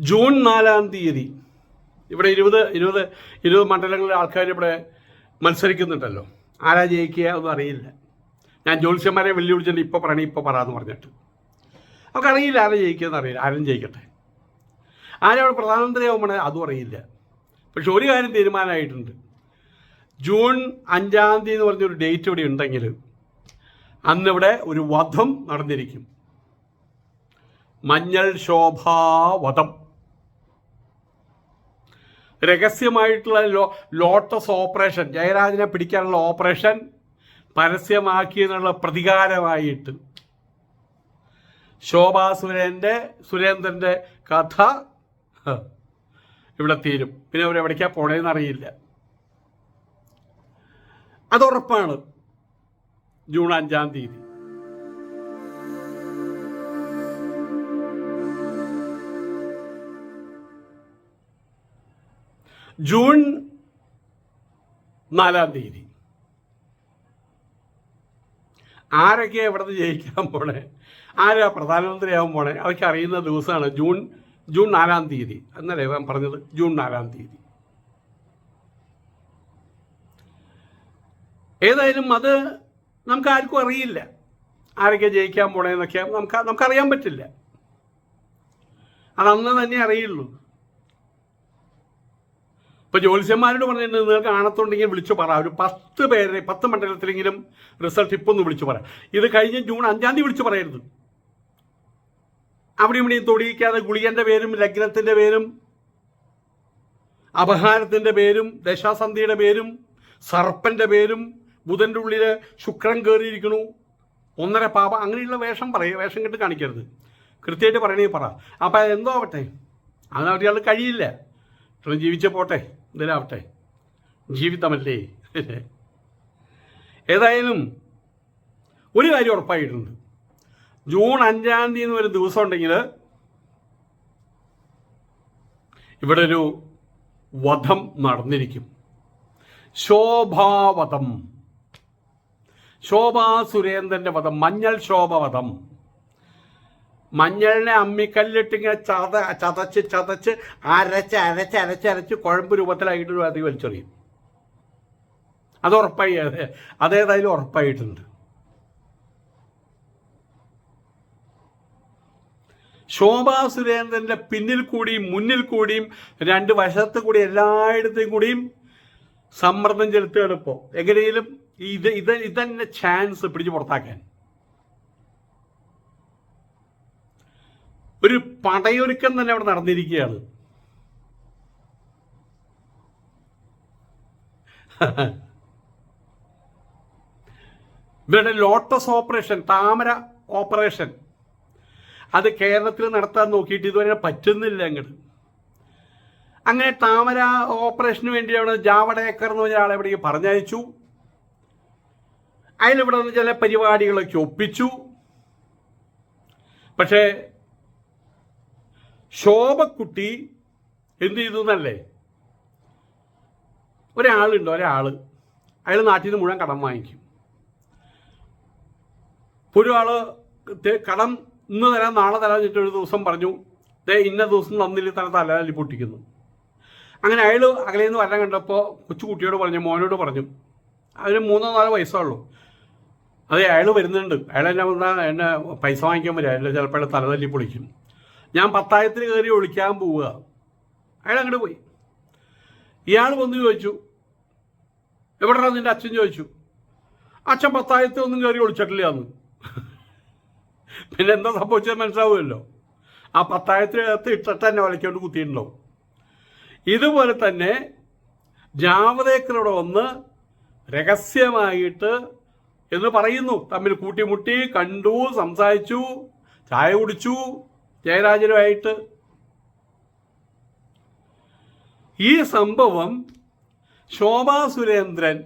June നാലാം തീയതി. ഇവിടെ ഇരുപത് ഇരുപത് ഇരുപത് മണ്ഡലങ്ങളിലെ ആൾക്കാർ ഇവിടെ മത്സരിക്കുന്നുണ്ടല്ലോ. ആരാ ജയിക്കുക ഒന്നും അറിയില്ല. ഞാൻ ജ്യോത്സ്യന്മാരെ വെല്ലുവിളിച്ചിട്ട് ഇപ്പോൾ പറയണേ ഇപ്പോൾ പറയാന്ന് പറഞ്ഞിട്ട്. അവർക്ക് അറിയില്ല ആരാ ജയിക്കുമെന്ന് അറിയില്ല. ആരും ജയിക്കട്ടെ. ആരവിടെ പ്രധാനമന്ത്രിയാവുമ്പോൾ അതും അറിയില്ല. പക്ഷെ ഒരു കാര്യം തീരുമാനമായിട്ടുണ്ട്. ജൂൺ അഞ്ചാം തീയതി എന്ന് പറഞ്ഞൊരു ഡേറ്റ് ഇവിടെ ഉണ്ടെങ്കിൽ അന്നിവിടെ ഒരു വധം നടന്നിരിക്കും. മഞ്ഞൾ ശോഭാവധം രഹസ്യമായിട്ടുള്ള ലോ ലോട്ടസ് ഓപ്പറേഷൻ ജയരാജനെ പിടിക്കാനുള്ള ഓപ്പറേഷൻ പരസ്യമാക്കി എന്നുള്ള പ്രതികാരമായിട്ട് ശോഭാ സുരേന്റെ സുരേന്ദ്രന്റെ കഥ ഇവിടെ തീരും. പിന്നെ അവർ എവിടേക്കാ പോണേന്ന് അറിയില്ല. അതുറപ്പാണ് ജൂൺ അഞ്ചാം തീയതി. ജൂൺ നാലാം തീയതി. ആരൊക്കെ ഇവിടുന്ന് ജയിക്കാൻ പോണേ? ആരാ പ്രധാനമന്ത്രിയാവാൻ പോണേ? അതൊക്കെ അറിയുന്ന ദിവസമാണ് ജൂൺ ജൂൺ നാലാം തീയതി. എന്നല്ലേ ഞാൻ പറഞ്ഞത്? ജൂൺ നാലാം തീയതി. ഏതായാലും അത് നമുക്ക് ആർക്കും അറിയില്ല. ആരൊക്കെ ജയിക്കാൻ പോണേന്നൊക്കെ നമുക്ക് നമുക്കറിയാൻ പറ്റില്ല. അത് അന്ന് തന്നെ അറിയുള്ളൂ. ഇപ്പൊ ജ്യോത്സ്യന്മാരോട് പറഞ്ഞിട്ടുണ്ട് നിങ്ങൾക്ക് ആണത്തുണ്ടെങ്കിൽ വിളിച്ചു പറ. ഒരു പത്ത് പേരെ പത്ത് മണ്ഡലത്തിലെങ്കിലും റിസൾട്ട് ഇപ്പൊ ഒന്ന് വിളിച്ചു പറ. ഇത് കഴിഞ്ഞ ജൂൺ അഞ്ചാം തീയതി വിളിച്ചു പറയരുത്. അവിടെ ഇവിടെയും തൊടിയിക്കാതെ ഗുളികന്റെ പേരും ലഗ്നത്തിന്റെ പേരും അപഹാരത്തിന്റെ പേരും ദശാസന്ധിയുടെ പേരും സർപ്പന്റെ പേരും ബുധന്റെ ഉള്ളിൽ ശുക്രൻ കയറിയിരിക്കണു ഒന്നര പാപ അങ്ങനെയുള്ള വേഷം പറയുക വേഷം കെട്ട് കാണിക്കരുത്. കൃത്യമായിട്ട് പറയണേ പറ. അപ്പം എന്തോ ആവട്ടെ? അവർക്ക് കഴിയില്ല. ഇത്രയും ജീവിച്ച പോട്ടെ എന്തിനാവട്ടെ ജീവിതമല്ലേ? ഏതായാലും ഒരു കാര്യം ഉറപ്പായിട്ടുണ്ട്. ജൂൺ അഞ്ചാം തീയതി ഒരു ദിവസം ഉണ്ടെങ്കിൽ ഇവിടെ ഒരു വധം നടന്നിരിക്കും. ശോഭാവധം. ശോഭാ സുരേന്ദ്രന്റെ വധം മഞ്ഞൾ ശോഭവധം മഞ്ഞളിനെ അമ്മിക്കല്ലിട്ടിങ്ങനെ ചത ചതച്ച് ചതച്ച് അരച്ച് അരച്ച് അരച്ച് അരച്ച് കുഴമ്പ് രൂപത്തിലായിട്ട് ഒരു അതി വലിച്ചെറിയും. അത് ഉറപ്പായി അതെ. അതേതായാലും ഉറപ്പായിട്ടുണ്ട്. ശോഭാ സുരേന്ദ്രന്റെ പിന്നിൽ കൂടിയും മുന്നിൽ കൂടിയും രണ്ട് വശത്ത് കൂടി എല്ലായിടത്തും കൂടിയും സമ്മർദ്ദം ചെലുത്തുകയാണ് ഇപ്പോൾ എങ്ങനെയും ഇത് ഇത് ഇതന്നെ ചാൻസ് പിടിച്ച് പുറത്താക്കാൻ. ഒരു പടയൊരുക്കം തന്നെ അവിടെ നടന്നിരിക്കുകയാണ്. ഇവരുടെ ലോട്ടസ് ഓപ്പറേഷൻ താമര ഓപ്പറേഷൻ. അത് കേരളത്തിൽ നടത്താൻ നോക്കിയിട്ട് ഇതുവരെ പറ്റുന്നില്ല അങ്ങോട്ട്. അങ്ങനെ താമര ഓപ്പറേഷന് വേണ്ടി അവിടെ ജാവടേക്കർ എന്ന് പറഞ്ഞ ആളെ ഇവിടേക്ക് പറഞ്ഞയച്ചു. അതിലിവിടെ നിന്ന് ചില പരിപാടികളൊക്കെ ഒപ്പിച്ചു. പക്ഷേ ശോഭക്കുട്ടി എന്ത് ചെയ്തു എന്നല്ലേ? ഒരാളുണ്ട്? ഒരാൾ അയാൾ നാട്ടിൽ നിന്ന് മുഴുവൻ കടം വാങ്ങിക്കും. ഒരു ഒരാൾ കടം ഇന്ന് തരാം നാളെ തരാൻ എന്നിട്ട് ഒരു ദിവസം പറഞ്ഞു ദേ ഇന്ന ദിവസം തന്നില്ല തന്നെ തലയിൽ പൊട്ടിക്കുന്നു. അങ്ങനെ അയാൾ അകലെ നിന്ന് വരാൻ കണ്ടപ്പോൾ കൊച്ചുകുട്ടിയോട് പറഞ്ഞു മോനോട് പറഞ്ഞു അതിന് മൂന്നോ നാലോ വയസ്സുള്ളൂ അതെ അയാൾ വരുന്നുണ്ട്. അയാൾ എന്നെ വന്നാൽ എന്നെ പൈസ വാങ്ങിക്കാൻ വരിക അയാൾ ചിലപ്പോൾ തലതല്ലി പൊളിക്കും. ഞാൻ പത്തായത്തിന് കയറി ഒളിക്കാൻ പോവുക. അയാൾ അങ്ങോട്ട് പോയി. ഇയാൾ വന്ന് ചോദിച്ചു എവിടെയാണ് നിന്റെ അച്ഛൻ? ചോദിച്ചു. അച്ഛൻ പത്തായത്തിൽ ഒന്നും കയറി ഒളിച്ചിട്ടില്ല എന്ന് പിന്നെ എന്താ സംഭവിച്ചത് മനസ്സിലാവുമല്ലോ. ആ പത്തായത്തിനകത്ത് ഇട്ടിട്ട് തന്നെ വലയ്ക്കൊണ്ട് കുത്തിയിട്ടുണ്ടാവും. ഇതുപോലെ തന്നെ ജാവദേക്കറോട് ഒന്ന് രഹസ്യമായിട്ട് എന്ന് പറയുന്നു. തമ്മിൽ കൂട്ടിമുട്ടി കണ്ടു സംസാരിച്ചു ചായ കുടിച്ചു ജയരാജനുമായിട്ട് ഈ സംഭവം ശോഭാ സുരേന്ദ്രൻ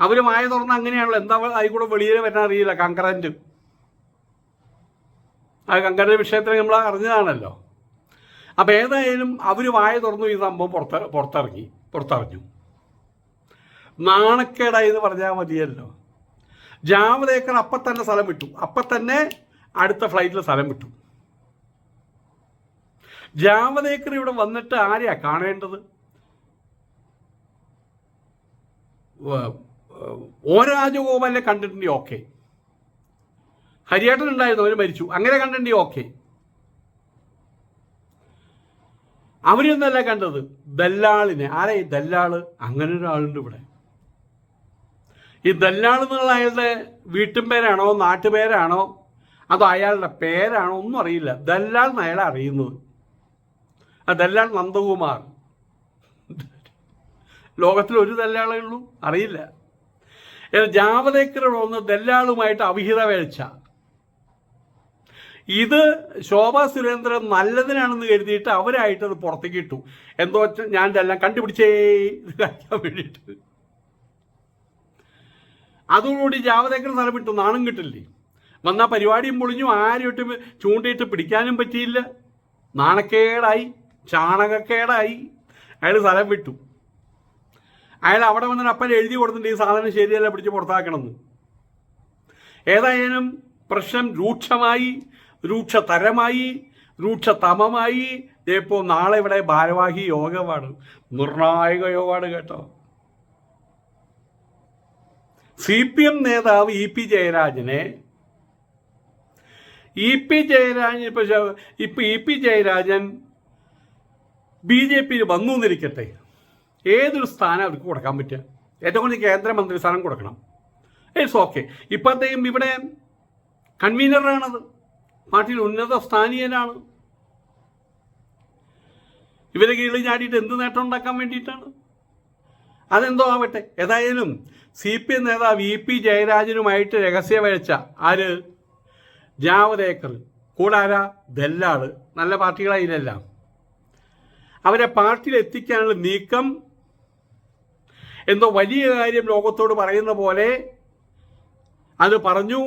അവർ മായ തുറന്ന് അങ്ങനെയാണല്ലോ. എന്താ ആയിക്കൂടെ വെളിയിൽ വരാൻ അറിയില്ല. കങ്കറന്റ് ആ കങ്കറിന്റെ വിഷയത്തിൽ നമ്മൾ അറിഞ്ഞതാണല്ലോ. അപ്പം ഏതായാലും അവർ വായ തുറന്നു ഈ സംഭവം പുറത്ത് പുറത്തിറങ്ങി പുറത്തറിഞ്ഞു. നാണക്കേടായി എന്ന് പറഞ്ഞാൽ മതിയല്ലോ. ജാവദേക്കർ അപ്പം തന്നെ സ്ഥലം വിട്ടു. അപ്പം തന്നെ അടുത്ത ഫ്ലൈറ്റിൽ സ്ഥലം വിട്ടു. ജാവദേക്കർ ഇവിടെ വന്നിട്ട് ആരെയാ കാണേണ്ടത്? ഓ രാജഗോപാലിനെ കണ്ടിട്ടുണ്ടെങ്കിൽ ഓക്കെ ഹരിയേട്ടൻ ഉണ്ടായിരുന്നു അവർ മരിച്ചു. അങ്ങനെ കണ്ടിട്ടുണ്ടെങ്കിൽ ഓക്കെ അവരൊന്നല്ല കണ്ടത്? ദല്ലാളിനെ. ആരെ ഈ ദല്ലാൾ? അങ്ങനെ ഒരാളുണ്ട് ഇവിടെ. ഈ ദല്ലാൾ എന്നുള്ള അയാളുടെ വീട്ടുപേരാണോ നാട്ടുപേരാണോ? അതോ അയാളുടെ പേരാണോ ഒന്നും അറിയില്ല. ദല്ലാൾ എന്ന് അയാളെ അറിയുന്നത്. ആ ദല്ലാൾ നന്ദകുമാർ. ലോകത്തിൽ ഒരു ദല്ലാളേ ഉള്ളൂ. അറിയില്ല. എന്നാൽ ഒന്ന് ദല്ലാളുമായിട്ട് അവിഹിത വേഴ്ച. ഇത് ശോഭാ സുരേന്ദ്രൻ നല്ലതിനാണെന്ന് കരുതിയിട്ട് അവരായിട്ട് അത് പുറത്തേക്ക് ഇട്ടു. എന്തോ ഞാൻ ഇതെല്ലാം കണ്ടുപിടിച്ചേ ഇത് കഴിക്കാൻ വേണ്ടിയിട്ട്. അതോടുകൂടി ജാവദേക്കർ സ്ഥലം വിട്ടു. നാണം കിട്ടില്ലേ? വന്ന പരിപാടിയും പൊളിഞ്ഞു ആരുമായിട്ട് ചൂണ്ടിയിട്ട് പിടിക്കാനും പറ്റിയില്ല. നാണക്കേടായി ചാണകക്കേടായി. അയാൾ സ്ഥലം വിട്ടു. അയാൾ അവിടെ വന്നിട്ട് അപ്പൻ എഴുതി കൊടുത്തിട്ട് ഈ സാധനം ശരിയല്ല പിടിച്ച് പുറത്താക്കണമെന്ന്. ഏതായാലും പ്രശ്നം രൂക്ഷമായി രൂക്ഷതരമായി രൂക്ഷതമമായി. ഇപ്പോൾ നാളെ ഇവിടെ ഭാരവാഹി യോഗമാണ്. നിർണായക യോഗമാണ് കേട്ടോ. സി പി എം നേതാവ് ഇ പി ജയരാജനെ ഇ പി ജയരാജൻ ഇപ്പൊ ഇപ്പൊ E P Jayarajan B J പിയിൽ വന്നു എന്നിരിക്കട്ടെ. ഏതൊരു സ്ഥാനം അവർക്ക് കൊടുക്കാൻ പറ്റുക? ഏറ്റവും കൂടുതൽ കേന്ദ്രമന്ത്രി സ്ഥാനം കൊടുക്കണം. ഇറ്റ്സ് ഓക്കെ ഇപ്പോഴത്തേക്കും ഇവിടെ കൺവീനറാണത്. പാർട്ടിയിൽ ഉന്നത സ്ഥാനീയനാണ്. ഇവരെ കീഴിൽ ചാടിയിട്ട് എന്ത് നേട്ടം ഉണ്ടാക്കാൻ വേണ്ടിയിട്ടാണ്? അതെന്തോ ആവട്ടെ. ഏതായാലും സി പി എം നേതാവ് ഇ പി ജയരാജനുമായിട്ട് രഹസ്യ ആര്? ജാവദേക്കർ കൂടാര ദല്ലാൾ. നല്ല പാർട്ടികളായില്ലെല്ലാം അവരെ പാർട്ടിയിൽ എത്തിക്കാനുള്ള നീക്കം എന്തോ വലിയ കാര്യം ലോകത്തോട് പറയുന്ന പോലെ അത് പറഞ്ഞു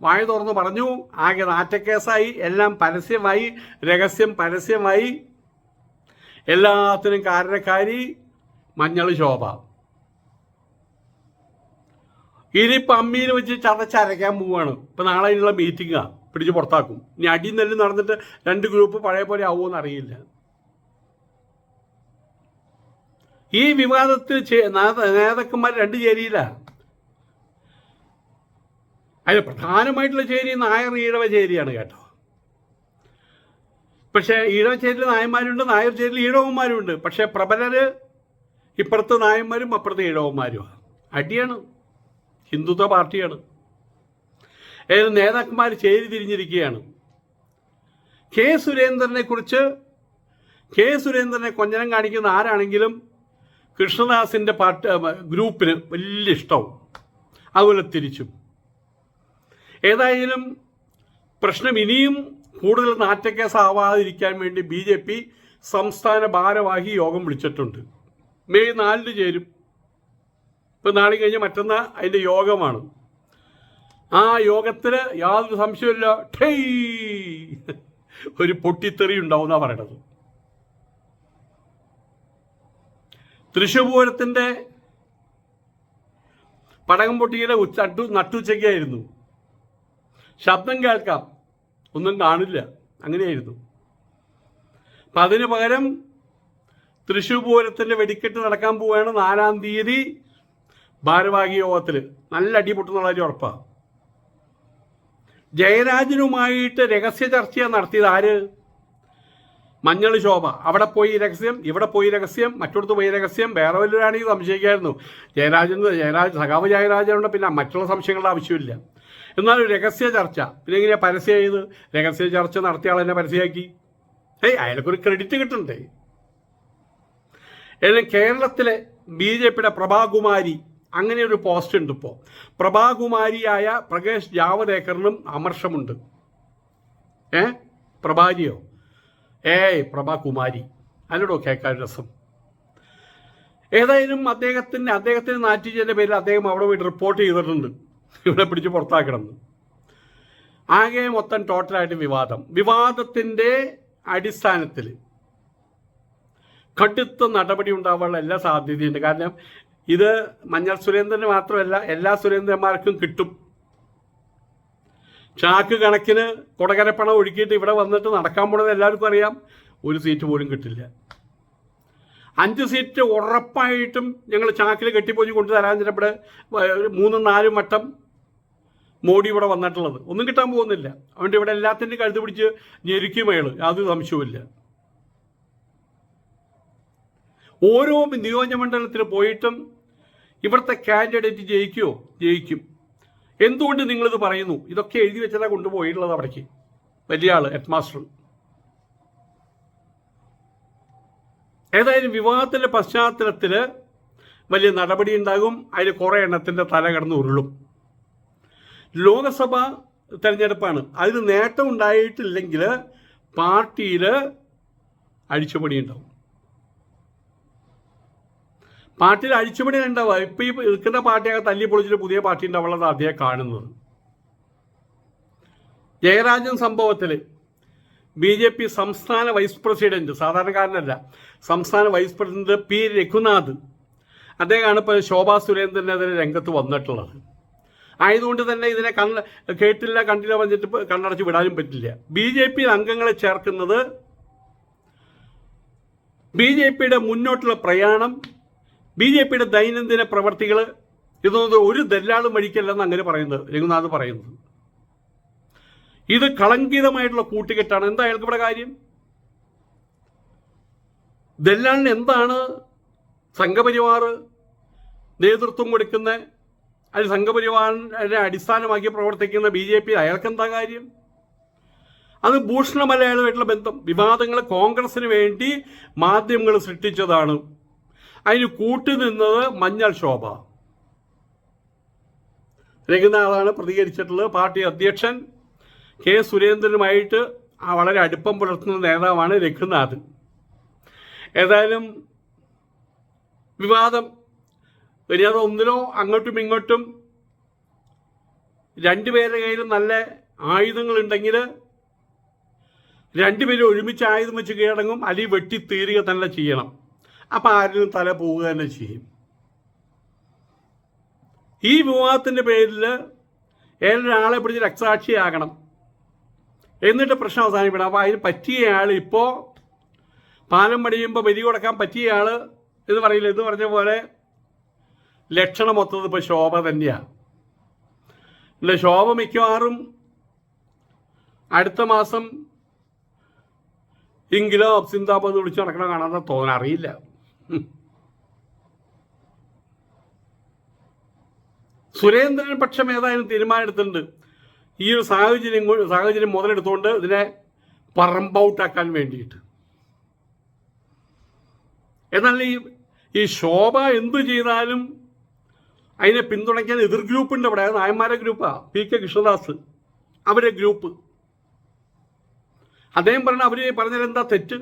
വായ തുറന്നു പറഞ്ഞു ആകെ നാറ്റക്കേസായി എല്ലാം പരസ്യമായി രഹസ്യം പരസ്യമായി. എല്ലാത്തിനും കാരണക്കാരി മഞ്ഞൾ ശോഭ. ഇനിയിപ്പോൾ പമ്മിയിൽ വെച്ച് ചതച്ചരയ്ക്കാൻ പോവുകയാണ് ഇപ്പം നാളെ ഉള്ള മീറ്റിംഗാ പിടിച്ച് പുറത്താക്കും. ഇനി അടി നെല്ല് നടന്നിട്ട് രണ്ട് ഗ്രൂപ്പ് പഴയ പോലെ ആവുമെന്ന് അറിയില്ല. ഈ വിവാദത്തിൽ നേതാക്കന്മാർ രണ്ട് ചേരിയില്ല അതിൽ പ്രധാനമായിട്ടുള്ള ചേരി നായർ ഈഴവ ചേരിയാണ് കേട്ടോ. പക്ഷേ ഈഴവ ചേരിയിൽ നായന്മാരുണ്ട് നായർ ചേരിയിൽ ഈഴവന്മാരുണ്ട്. പക്ഷേ പ്രബലര് ഇപ്പുറത്ത് നായന്മാരും അപ്പുറത്ത് ഈഴവന്മാരുമാണ് അടിയാണ്. ഹിന്ദുത്വ പാർട്ടിയാണ്. ഏത് നേതാക്കന്മാർ ചേരി തിരിഞ്ഞിരിക്കുകയാണ്. കെ സുരേന്ദ്രനെ കുറിച്ച് കെ സുരേന്ദ്രനെ കൊഞ്ഞനം കാണിക്കുന്ന ആരാണെങ്കിലും കൃഷ്ണദാസിന്റെ പാർട്ടി ഗ്രൂപ്പിന് വലിയ ഇഷ്ടവും. അതുപോലെ തിരിച്ചും. ഏതായാലും പ്രശ്നം ഇനിയും കൂടുതൽ നാറ്റക്കേസാവാതിരിക്കാൻ വേണ്ടി ബി ജെ പി സംസ്ഥാന ഭാരവാഹി യോഗം വിളിച്ചിട്ടുണ്ട്. മെയ് നാലിന് ചേരും. ഇപ്പം നാളെ കഴിഞ്ഞ് മറ്റന്നാൾ അതിന്റെ യോഗമാണ്. ആ യോഗത്തിൽ യാതൊരു സംശയമില്ല ഠേയ്! ഒരു പൊട്ടിത്തെറി ഉണ്ടാവും എന്നാണ് പറയണത്. തൃശ്ശൂർ പൂരത്തിന്റെ പടകം പൊട്ടിയുടെ നട്ടു നട്ടുച്ചയ്ക്കായിരുന്നു. ശബ്ദം കേൾക്കാം. ഒന്നും കാണില്ല. അങ്ങനെയായിരുന്നു. അപ്പം അതിന് പകരം തൃശ്ശൂർ പൂരത്തിന്റെ വെടിക്കെട്ട് നടക്കാൻ പോവുകയാണ് നാലാം തീയതി. ഭാരവാഹി യോഗത്തിൽ നല്ല അടിപൊട്ടുന്ന കാര്യം ഉറപ്പാണ് ജയരാജനുമായിട്ട് രഹസ്യ ചർച്ച നടത്തിയത് ആര്? മഞ്ഞൾ ശോഭ. അവിടെ പോയി രഹസ്യം ഇവിടെ പോയി രഹസ്യം മറ്റൊടത്ത് പോയി രഹസ്യം വേറെ വല്ലവരാണെങ്കിൽ സംശയിക്കായിരുന്നു. ജയരാജൻ ജയരാജ് സഖാവ് ജയരാജനുണ്ട് പിന്നെ മറ്റുള്ള സംശയങ്ങളുടെ ആവശ്യമില്ല. എന്നാൽ രഹസ്യ ചർച്ച. പിന്നെ എങ്ങനെയാ പരസ്യം ചെയ്ത് രഹസ്യ ചർച്ച നടത്തിയ ആളെന്നെ പരസ്യമാക്കി. ഏയ് അയാൾക്കൊരു ക്രെഡിറ്റ് കിട്ടണ്ടേ എന്നെ കേരളത്തിലെ ബി ജെ പിയുടെ പ്രഭാകുമാരി അങ്ങനെ ഒരു പോസ്റ്റ് ഉണ്ട് ഇപ്പോൾ പ്രഭാകുമാരിയായ പ്രകേഷ് ജാവദേക്കറിനും അമർഷമുണ്ട്. ഏ? പ്രഭാരിയോ ഏയ് പ്രഭാകുമാരി. അല്ലടോ കേൾക്കാൻ രസം. ഏതായാലും അദ്ദേഹത്തിന് അദ്ദേഹത്തിന് നാറ്റിച്ചതിന്റെ പേരിൽ അദ്ദേഹം അവിടെ പോയിട്ട് റിപ്പോർട്ട് ചെയ്തിട്ടുണ്ട്. ഇവിടെ പിടിച്ച് പുറത്താക്കണമെന്ന് ആകെ മൊത്തം ടോട്ടലായിട്ട് വിവാദം. വിവാദത്തിന്റെ അടിസ്ഥാനത്തിൽ കടുത്ത നടപടി ഉണ്ടാവാനുള്ള എല്ലാ സാധ്യതയുണ്ട്. കാരണം ഇത് മഞ്ഞൾ സുരേന്ദ്രന് മാത്രമല്ല എല്ലാ സുരേന്ദ്രന്മാർക്കും കിട്ടും. ചാക്ക് കണക്കിന് കൊടകരപ്പണം ഒഴുക്കിയിട്ട് ഇവിടെ വന്നിട്ട് നടക്കാൻ പോണത് എല്ലാവർക്കും അറിയാം. ഒരു സീറ്റ് പോലും കിട്ടില്ല. അഞ്ച് സീറ്റ് ഉറപ്പായിട്ടും ഞങ്ങൾ ചാക്കിൽ കെട്ടിപ്പോയി കൊണ്ടു തരാൻ ഇവിടെ ഒരു മൂന്നും നാലും വട്ടം മോഡി ഇവിടെ വന്നിട്ടുള്ളത്. ഒന്നും കിട്ടാൻ പോകുന്നില്ല. അതുകൊണ്ട് ഇവിടെ എല്ലാത്തിന്റെയും കഴുത്ത് പിടിച്ച് ഞെരുക്കുമേൾ യാതൊരു സംശയവുമില്ല ഓരോ നിയോജകമണ്ഡലത്തിൽ പോയിട്ടും ഇവിടുത്തെ കാൻഡിഡേറ്റ് ജയിക്കുമോ ജയിക്കും. എന്തുകൊണ്ട് നിങ്ങളിത് പറയുന്നു? ഇതൊക്കെ എഴുതി വെച്ചതാണ് കൊണ്ടുപോയിട്ടുള്ളത് അവിടേക്ക്. വലിയ ആൾ ഹെഡ് മാസ്റ്റർ ഏതായാലും വിവാഹത്തിന്റെ പശ്ചാത്തലത്തിൽ വലിയ നടപടി ഉണ്ടാകും. അതിൽ കുറേ എണ്ണത്തിന്റെ തല കടന്ന് ഉരുളും. ലോകസഭ തെരഞ്ഞെടുപ്പാണ്. അതിന് നേട്ടം ഉണ്ടായിട്ടില്ലെങ്കിൽ പാർട്ടിയിൽ അഴിച്ചുപണി ഉണ്ടാവും പാർട്ടിയിൽ അഴിച്ചുപണി ഉണ്ടാവുക ഇപ്പം ഈ നിൽക്കുന്ന പാർട്ടിയൊക്കെ തല്ലി പൊളിച്ചിട്ട് പുതിയ പാർട്ടി ഉണ്ടാവുള്ളത് അദ്ദേഹം കാണുന്നത്. ജയരാജൻ സംഭവത്തിൽ ബി ജെ പി സംസ്ഥാന വൈസ് പ്രസിഡന്റ് സാധാരണക്കാരനല്ല സംസ്ഥാന വൈസ് പ്രസിഡന്റ് പി രഘുനാഥ് അദ്ദേഹമാണ് ഇപ്പോൾ ശോഭാ സുരേന്ദ്രനെതിരെ രംഗത്ത് വന്നിട്ടുള്ളത്. ആയതുകൊണ്ട് തന്നെ ഇതിനെ കണ്ണ കേട്ടില്ല കണ്ടില്ല വന്നിട്ട് കണ്ണടച്ച് വിടാനും പറ്റില്ല. ബി ജെ പി അംഗങ്ങളെ ചേർക്കുന്നത് ബി ജെ പിയുടെ മുന്നോട്ടുള്ള പ്രയാണം ബി ജെ പിയുടെ ദൈനംദിന പ്രവർത്തികൾ ഇതൊന്നും ഒരു ദല്ലാളും വഴിക്കല്ലെന്ന് അങ്ങനെ പറയുന്നത് രഘുനാഥ് പറയുന്നത്. ഇത് കളങ്കിതമായിട്ടുള്ള കൂട്ടുകെട്ടാണ്. എന്താ അയാൾക്ക് ഇവിടെ കാര്യം? ദല്ലാളിന് എന്താണ് സംഘപരിവാർ നേതൃത്വം കൊടുക്കുന്ന അല്ലെങ്കിൽ സംഘപരിവാറിനെ അടിസ്ഥാനമാക്കി പ്രവർത്തിക്കുന്ന ബി ജെ പി അയാൾക്ക് എന്താ കാര്യം? അത് ഭൂഷണമലയാളുമായിട്ടുള്ള ബന്ധം. വിവാദങ്ങൾ കോൺഗ്രസിന് വേണ്ടി മാധ്യമങ്ങൾ സൃഷ്ടിച്ചതാണ്. അതിന് കൂട്ടുനിന്നത് മഞ്ഞൾ ശോഭ. രംഗനാഥാണ് പ്രതികരിച്ചിട്ടുള്ളത്. പാർട്ടി അധ്യക്ഷൻ കെ സുരേന്ദ്രനുമായിട്ട് വളരെ അടുപ്പം പുലർത്തുന്ന നേതാവാണ് രഘുനാഥ് ഏതായാലും വിവാദം വരാതെ ഒന്നിനോ അങ്ങോട്ടും ഇങ്ങോട്ടും രണ്ടുപേരുടെ കയ്യിലും നല്ല ആയുധങ്ങളുണ്ടെങ്കിൽ രണ്ടുപേരും ഒരുമിച്ച് ആയുധം വെച്ച് കീഴടങ്ങും. അലി വെട്ടി തീരുക തന്നെ ചെയ്യണം. അപ്പം ആരും തല പോവുക തന്നെ ചെയ്യും. ഈ വിവാഹത്തിന്റെ പേരിൽ ഏതൊരാളെ പിടിച്ച് രക്തസാക്ഷിയാകണം എന്നിട്ട് പ്രശ്നം അവസാനിപ്പിക്കണം. അപ്പോൾ അതിന് പറ്റിയ ആൾ ഇപ്പോൾ പാലം പണിയുമ്പോൾ വെരി കൊടുക്കാൻ പറ്റിയ ആൾ എന്ന് പറയില്ല? എന്ന് പറഞ്ഞ പോലെ ലക്ഷണം മൊത്തത് ഇപ്പോൾ ശോഭ തന്നെയാണ് ശോഭ മിക്കവാറും അടുത്ത മാസം എങ്കിലോ സിന്താബാദ് വിളിച്ചു നടക്കണോ കാണാൻ തോന്നാൻ അറിയില്ല സുരേന്ദ്രൻ പക്ഷം ഏതായാലും തീരുമാനമെടുത്തിട്ടുണ്ട്. ഈ ഒരു സാഹചര്യം സാഹചര്യം മുതലെടുത്തുകൊണ്ട് ഇതിനെ പറമ്പൗട്ടാക്കാൻ വേണ്ടിയിട്ട്. എന്നാൽ ഈ ഈ ശോഭ എന്ത് ചെയ്താലും അതിനെ പിന്തുണയ്ക്കാൻ എതിർ ഗ്രൂപ്പുണ്ട് അവിടെ നായന്മാരെ ഗ്രൂപ്പാണ് പി കെ കൃഷ്ണദാസ്. അവരെ ഗ്രൂപ്പ്. അദ്ദേഹം പറഞ്ഞ അവർ പറഞ്ഞതെന്താ തെറ്റ്?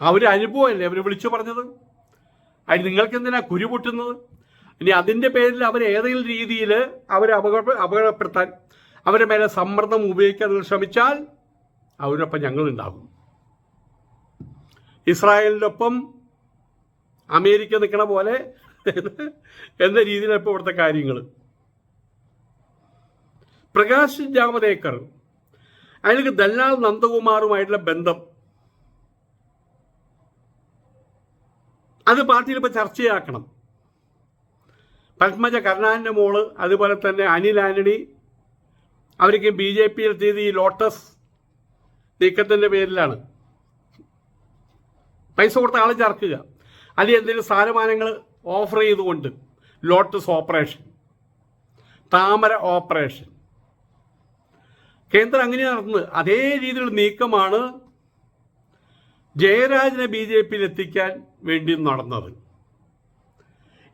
അവർ അനുഭവമല്ലേ? അവർ വിളിച്ചു പറഞ്ഞത്? അതിന് നിങ്ങൾക്ക് എന്തിനാ കുരു പൊട്ടുന്നത്? ഇനി അതിന്റെ പേരിൽ അവർ ഏതെങ്കിലും രീതിയിൽ അവരെ അപകട അപകടപ്പെടുത്താൻ അവരുടെ മേലെ സമ്മർദ്ദം ഉപയോഗിക്കാൻ ശ്രമിച്ചാൽ അവരൊപ്പം ഞങ്ങളുണ്ടാകും ഇസ്രായേലിനൊപ്പം അമേരിക്ക നിൽക്കണ പോലെ എന്ന രീതിയിലാണ് ഇപ്പോൾ ഇവിടുത്തെ കാര്യങ്ങൾ. പ്രകാശ് ജാവദേക്കർ അയാൾക്ക് ദല്ലാൽ നന്ദകുമാറുമായിട്ടുള്ള ബന്ധം. അത് പാർട്ടിയിൽ ഇപ്പോൾ ചർച്ചയാക്കണം. പത്മജ കരുണാകരന്റെ മോൾ അതുപോലെ തന്നെ അനിൽ ആന്റണി. അവർക്ക് ബി ജെ പിയിൽ ചെയ്ത് ഈ ലോട്ടസ് നീക്കത്തിന്റെ പേരിലാണ്. പൈസ കൊടുത്ത ആൾ ചേർക്കുക. അല്ലെങ്കിൽ എന്തെങ്കിലും സ്ഥാനമാനങ്ങൾ ഓഫർ ചെയ്തുകൊണ്ട് ലോട്ടസ് ഓപ്പറേഷൻ താമര ഓപ്പറേഷൻ കേന്ദ്രം അങ്ങനെ നടത്തുന്നത്. അതേ രീതിയിലുള്ള നീക്കമാണ് ജയരാജനെ ബി ജെ പിയിൽ എത്തിക്കാൻ വേണ്ടി നടന്നത്.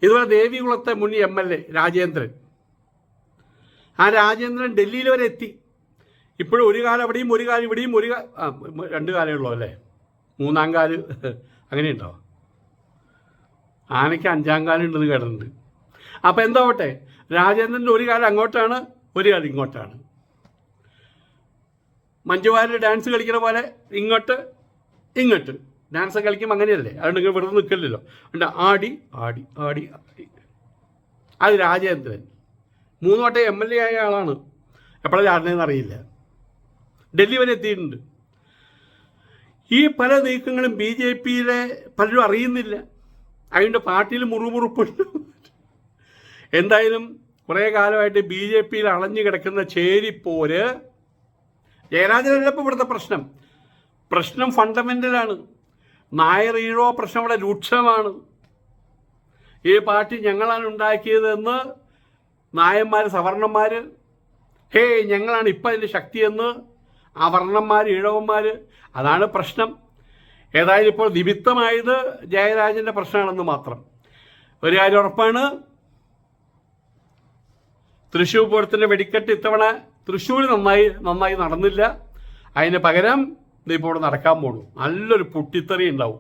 ഇതുപോലെ ദേവികുളത്തെ മുൻ എം എൽ എ രാജേന്ദ്രൻ. ആ രാജേന്ദ്രൻ ഡൽഹിയിൽ വരെ എത്തി. ഇപ്പോഴും ഒരു കാലം അവിടെയും ഒരു കാലം ഇവിടെയും ഒരു രണ്ട് കാലേ ഉള്ളൂ അല്ലേ? മൂന്നാം കാൽ അങ്ങനെയുണ്ടോ? ആനയ്ക്ക് അഞ്ചാം കാലം ഉണ്ടെന്ന് കേട്ടിട്ടുണ്ട്. അപ്പം എന്താവട്ടെ രാജേന്ദ്രന്റെ ഒരു കാലം അങ്ങോട്ടാണ് ഒരു കാലം ഇങ്ങോട്ടാണ്. മഞ്ജുവാരിൽ ഡാൻസ് കളിക്കുന്ന പോലെ ഇങ്ങോട്ട് ഇങ്ങോട്ട്. ഡാൻസ് കളിക്കുമ്പോൾ അങ്ങനെയല്ലേ? അതുകൊണ്ട് ഇങ്ങനെ വെറുതെ നിൽക്കില്ലല്ലോ ഉണ്ട് ആടി ആടി ആടി ആടി. അത് രാജേന്ദ്രൻ. മൂന്ന് വട്ടം എം എൽ എ ആയ ആളാണ്. എപ്പോഴാണ് ചാടുന്നതെന്ന് അറിയില്ല. ഡൽഹി വരെ എത്തിയിട്ടുണ്ട്. ഈ പല നീക്കങ്ങളും ബി ജെ പിയിലെ പലരും അറിയുന്നില്ല. അതിന്റെ പാർട്ടിയിൽ മുറുമുറുപ്പുണ്ട്. എന്തായാലും കുറേ കാലമായിട്ട് ബി ജെ പിയിൽ അളഞ്ഞു കിടക്കുന്ന ചേരിപ്പോര് ജയരാജനല്ലപ്പോൾ ഇവിടുത്തെ പ്രശ്നം. പ്രശ്നം ഫണ്ടമെന്റലാണ് നായർ ഈഴോ പ്രശ്നം ഇവിടെ രൂക്ഷമാണ്. ഈ പാർട്ടി ഞങ്ങളാണ് ഉണ്ടാക്കിയതെന്ന് നായന്മാർ സവർണന്മാർ ഹേ ഞങ്ങളാണ് ഇപ്പം അതിന്റെ ശക്തിയെന്ന് ആ വർണന്മാർ ഈഴവന്മാർ അതാണ് പ്രശ്നം. ഏതായാലും ഇപ്പോൾ നിമിത്തമായത് ജയരാജന്റെ പ്രശ്നമാണെന്ന് മാത്രം. ഒരു കാര്യം ഉറപ്പാണ് തൃശ്ശൂർ പൂരത്തിന്റെ വെടിക്കെട്ട് ഇത്തവണ തൃശ്ശൂർ നന്നായി നന്നായി നടന്നില്ല. അതിന് പകരം ഇപ്പോൾ ഇവിടെ നടക്കാൻ പോണു. നല്ലൊരു പൊട്ടിത്തെറി ഉണ്ടാവും.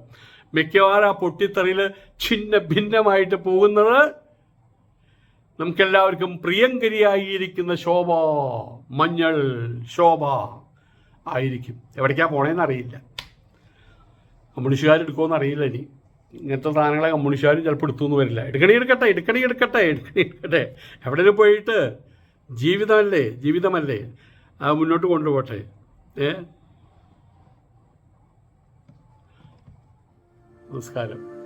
മിക്കവാറും ആ പൊട്ടിത്തെറിയിൽ ഛിന്ന ഭിന്നമായിട്ട് പോകുന്നത് നമുക്കെല്ലാവർക്കും പ്രിയങ്കരിയായിരിക്കുന്ന ശോഭ മഞ്ഞൾ ശോഭ ആയിരിക്കും. എവിടേക്കാ പോണേന്ന് അറിയില്ല. കമ്മ്യൂണിസ്റ്റുകാർ എടുക്കുമെന്ന് അറിയില്ല ഇനി. ഇങ്ങനത്തെ സാധനങ്ങളെ കമ്മ്യൂണിസ്റ്റുകാരും ചിലപ്പോൾ എടുത്തുനിന്ന് വരില്ല. എടുക്കണി എടുക്കട്ടെ എടുക്കണി എടുക്കട്ടെ എടുക്കണി എടുക്കട്ടെ. എവിടെയും പോയിട്ട് ജീവിതമല്ലേ ജീവിതമല്ലേ? അത് മുന്നോട്ട് കൊണ്ടുപോട്ടെ. ഏ? നമസ്കാരം.